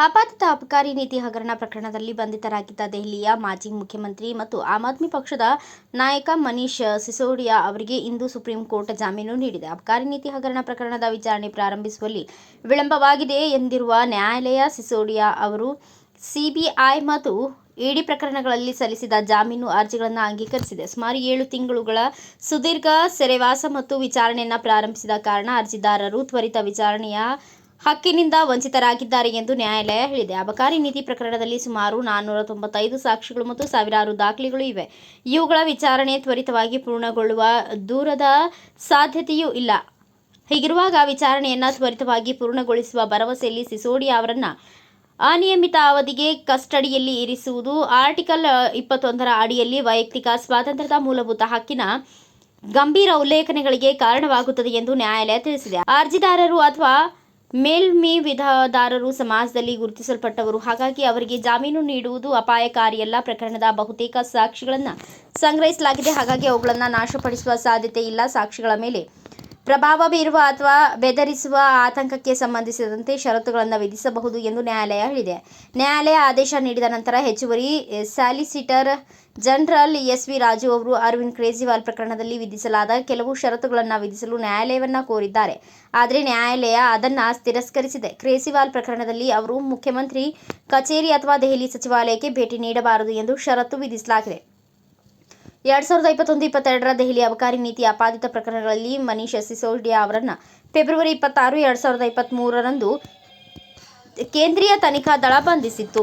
ಅಬಕಾರಿ ನೀತಿ ಹಗರಣ ಪ್ರಕರಣದಲ್ಲಿ ಬಂಧಿತರಾಗಿದ್ದ ದೆಹಲಿಯ ಮಾಜಿ ಮುಖ್ಯಮಂತ್ರಿ ಮತ್ತು ಆಮ್ ಆದ್ಮಿ ಪಕ್ಷದ ನಾಯಕ ಮನೀಶ್ ಸಿಸೋಡಿಯಾ ಅವರಿಗೆ ಇಂದು ಸುಪ್ರೀಂ ಕೋರ್ಟ್ ಜಾಮೀನು ನೀಡಿದೆ. ಅಬಕಾರಿ ನೀತಿ ಹಗರಣ ಪ್ರಕರಣದ ವಿಚಾರಣೆ ಪ್ರಾರಂಭಿಸುವಲ್ಲಿ ವಿಳಂಬವಾಗಿದೆ ಎಂದಿರುವ ನ್ಯಾಯಾಲಯ ಸಿಸೋಡಿಯಾ ಅವರು ಸಿಬಿಐ ಮತ್ತು ಇಡಿ ಪ್ರಕರಣಗಳಲ್ಲಿ ಸಲ್ಲಿಸಿದ ಜಾಮೀನು ಅರ್ಜಿಗಳನ್ನು ಅಂಗೀಕರಿಸಿದೆ. ಸುಮಾರು ಏಳು ತಿಂಗಳುಗಳ ಸುದೀರ್ಘ ಸೆರೆವಾಸ ಮತ್ತು ವಿಚಾರಣೆಯನ್ನು ಪ್ರಾರಂಭಿಸಿದ ಕಾರಣ ಅರ್ಜಿದಾರರು ತ್ವರಿತ ವಿಚಾರಣೆಯ ಹಕ್ಕಿನಿಂದ ವಂಚಿತರಾಗಿದ್ದಾರೆ ಎಂದು ನ್ಯಾಯಾಲಯ ಹೇಳಿದೆ. ಅಬಕಾರಿ ನೀತಿ ಪ್ರಕರಣದಲ್ಲಿ ಸುಮಾರು ನಾನ್ನೂರ ತೊಂಬತ್ತೈದು ಸಾಕ್ಷಿಗಳು ಮತ್ತು ಸಾವಿರಾರು ದಾಖಲೆಗಳು ಇವೆ. ಇವುಗಳ ವಿಚಾರಣೆ ತ್ವರಿತವಾಗಿ ಪೂರ್ಣಗೊಳ್ಳುವ ದೂರದ ಸಾಧ್ಯತೆಯೂ ಇಲ್ಲ. ಹೀಗಿರುವಾಗ ವಿಚಾರಣೆಯನ್ನು ತ್ವರಿತವಾಗಿ ಪೂರ್ಣಗೊಳಿಸುವ ಭರವಸೆಯಲ್ಲಿ ಸಿಸೋಡಿಯಾ ಅವರನ್ನು ಅನಿಯಮಿತ ಅವಧಿಗೆ ಕಸ್ಟಡಿಯಲ್ಲಿ ಇರಿಸುವುದು ಆರ್ಟಿಕಲ್ ಇಪ್ಪತ್ತೊಂದರ ಅಡಿಯಲ್ಲಿ ವೈಯಕ್ತಿಕ ಸ್ವಾತಂತ್ರ್ಯದ ಮೂಲಭೂತ ಹಕ್ಕಿನ ಗಂಭೀರ ಉಲ್ಲೇಖನೆಗಳಿಗೆ ಕಾರಣವಾಗುತ್ತದೆ ಎಂದು ನ್ಯಾಯಾಲಯ ತಿಳಿಸಿದೆ. ಅರ್ಜಿದಾರರು ಅಥವಾ ಮೇಲ್ವಿಧಾದಾರರು ಸಮಾಜದಲ್ಲಿ ಗುರುತಿಸಲ್ಪಟ್ಟವರು. ಹಾಗಾಗಿ ಅವರಿಗೆ ಜಾಮೀನು ನೀಡುವುದು ಅಪಾಯಕಾರಿಯಲ್ಲ ಪ್ರಕರಣದ ಬಹುತೇಕ ಸಾಕ್ಷಿಗಳನ್ನು ಸಂಗ್ರಹಿಸಲಾಗಿದೆ. ಹಾಗಾಗಿ ಅವುಗಳನ್ನು ನಾಶಪಡಿಸುವ ಸಾಧ್ಯತೆ ಇಲ್ಲ. ಸಾಕ್ಷಿಗಳ ಮೇಲೆ ಪ್ರಭಾವ ಬೀರುವ ಅಥವಾ ಬೆದರಿಸುವ ಆತಂಕಕ್ಕೆ ಸಂಬಂಧಿಸಿದಂತೆ ಷರತ್ತುಗಳನ್ನು ವಿಧಿಸಬಹುದು ಎಂದು ನ್ಯಾಯಾಲಯ ಹೇಳಿದೆ. ನ್ಯಾಯಾಲಯ ಆದೇಶ ನೀಡಿದ ನಂತರ ಹೆಚ್ಚುವರಿ solicitor general S V Raju ಅವರು ಅರವಿಂದ್ ಕೇಜ್ರಿವಾಲ್ ಪ್ರಕರಣದಲ್ಲಿ ವಿಧಿಸಲಾದ ಕೆಲವು ಷರತ್ತುಗಳನ್ನು ವಿಧಿಸಲು ನ್ಯಾಯಾಲಯವನ್ನ ಕೋರಿದ್ದಾರೆ. ಆದರೆ ನ್ಯಾಯಾಲಯ ಅದನ್ನು ತಿರಸ್ಕರಿಸಿದೆ. ಕೇಜ್ರಿವಾಲ್ ಪ್ರಕರಣದಲ್ಲಿ ಅವರು ಮುಖ್ಯಮಂತ್ರಿ, ಕಚೇರಿ ಅಥವಾ ದೆಹಲಿ ಸಚಿವಾಲಯಕ್ಕೆ ಭೇಟಿ ನೀಡಬಾರದು ಎಂದು ಷರತ್ತು ವಿಧಿಸಲಾಗಿದೆ. ಎರಡ್ ಸಾವಿರದ ಇಪ್ಪತ್ತೊಂದು, ಇಪ್ಪತ್ತೆರಡರ ದೆಹಲಿ ಅಬಕಾರಿ ನೀತಿ ಆಪಾದಿತ ಪ್ರಕರಣಗಳಲ್ಲಿ ಮನೀಶ್ ಸಿಸೋಡಿಯಾ ಅವರನ್ನು ಫೆಬ್ರವರಿ ಇಪ್ಪತ್ತಾರು, ಎರಡ್ ಸಾವಿರದ ಇಪ್ಪತ್ತ್ಮೂರರಂದು ಕೇಂದ್ರೀಯ ತನಿಖಾ ದಳ ಬಂಧಿಸಿತ್ತು.